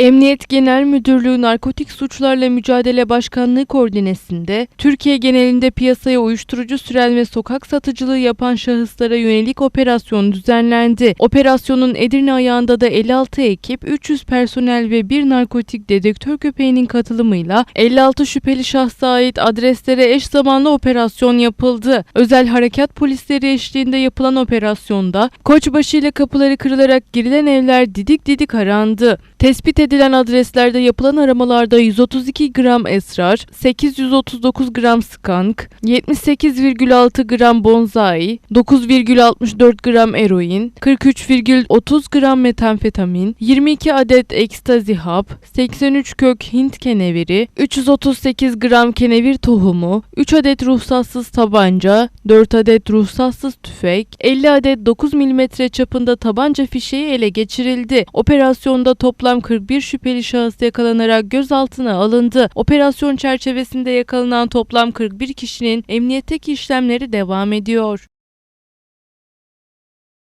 Emniyet Genel Müdürlüğü Narkotik Suçlarla Mücadele Başkanlığı koordinesinde Türkiye genelinde piyasaya uyuşturucu süren ve sokak satıcılığı yapan şahıslara yönelik operasyon düzenlendi. Operasyonun Edirne ayağında da 56 ekip, 300 personel ve bir narkotik dedektör köpeğinin katılımıyla 56 şüpheli şahsa ait adreslere eş zamanlı operasyon yapıldı. Özel harekat polisleri eşliğinde yapılan operasyonda Koçbaşı ile kapıları kırılarak girilen evler didik didik arandı. Tespit edilen adreslerde yapılan aramalarda 132 gram esrar, 839 gram skank, 78,6 gram bonzai, 9,64 gram eroin, 43,30 gram metamfetamin, 22 adet ekstazi hap, 83 kök Hint keneviri, 338 gram kenevir tohumu, 3 adet ruhsatsız tabanca, 4 adet ruhsatsız tüfek, 50 adet 9 mm çapında tabanca fişeği ele geçirildi. Operasyonda toplam 41 şüpheli şahıs yakalanarak gözaltına alındı. Operasyon çerçevesinde yakalanan toplam 41 kişinin emniyetteki işlemleri devam ediyor.